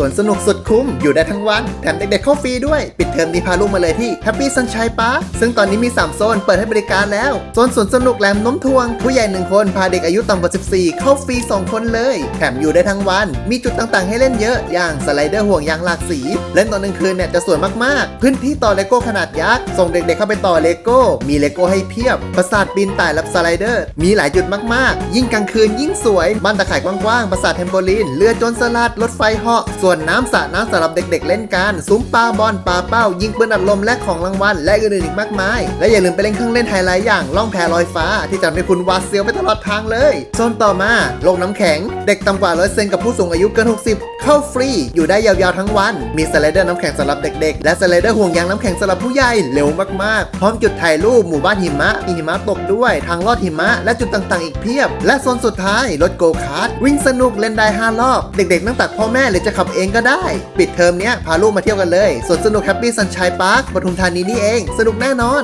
ส่วนสนุกสุดคุ้มอยู่ได้ทั้งวัน แถมเด็กๆเข้าฟรีด้วย ปิดเทอมนี้พาลูกมาเลยที่ Happy Sunshine Park ซึ่งตอนนี้มี 3 โซนเปิดให้บริการแล้ว โซนสวนสนุกแหลมน้มทวง ผู้ใหญ่ 1 คนพาเด็กอายุต่ำกว่า 14 เข้าฟรี 2 คนเลย แถมอยู่ได้ทั้งวัน มีจุดต่างๆ ให้เล่นเยอะ อย่างสไลเดอร์ห่วงยางหลากสี เล่นตอนกลางคืนเนี่ยจะสวยมากๆ พื้นที่ต่อเลโก้ขนาดยักษ์ส่งเด็กๆเข้าไปต่อเลโก้ มีเลโก้ให้เพียบ ปราสาทปีนป่ายและสไลเดอร์ มีหลายจุดมากๆ ยิ่งกลางคืนยิ่งสวยบ้านตะข่ายกว้างๆปราสาทเทมโบลีนเรือจรสลัดรถไฟเหาะส่วนน้ำสระน้ำสำหรับเด็ก ๆ เล่นกันซุ้มปลาบอลปลาเป้า ยิงปืนอัดลมและของรางวัลและอื่นๆอีกมากมาย และอย่าลืมไปเล่นเครื่องเล่นไฮไลท์อย่างล่องแพลอยฟ้า ที่จะทำให้คุณวาดเสียวไปตลอดทางเลยโซนต่อมาโลกน้ำแข็ง เด็กต่ำกว่าร้อยเซนกับผู้สูงอายุเกิน 60 เข้าฟรี อยู่ได้ยาวๆทั้งวัน มีสไลเดอร์น้ำแข็งสำหรับเด็กๆ และสไลเดอร์ห่วงยางน้ำแข็งสำหรับผู้ใหญ่เร็วมากๆ พร้อมจุดถ่ายรูปหมู่บ้านหิมะมีหิมะตกด้วย ทางลอดหิมะ และจุดต่างๆ อีกเพียบ และโซนสุดท้ายรถโกคาร์ทวิ่งสนุกเล่นได้5รอบ เด็กๆนั่งตักพ่อแม่หรือจะขับเองก็ได้ ปิดเทอมเนี้ยพาลูกมาเที่ยวกันเลยสวนสนุกแฮปปี้ซันชัยพาร์คปทุมธานีนี่เอง สนุกแน่นอน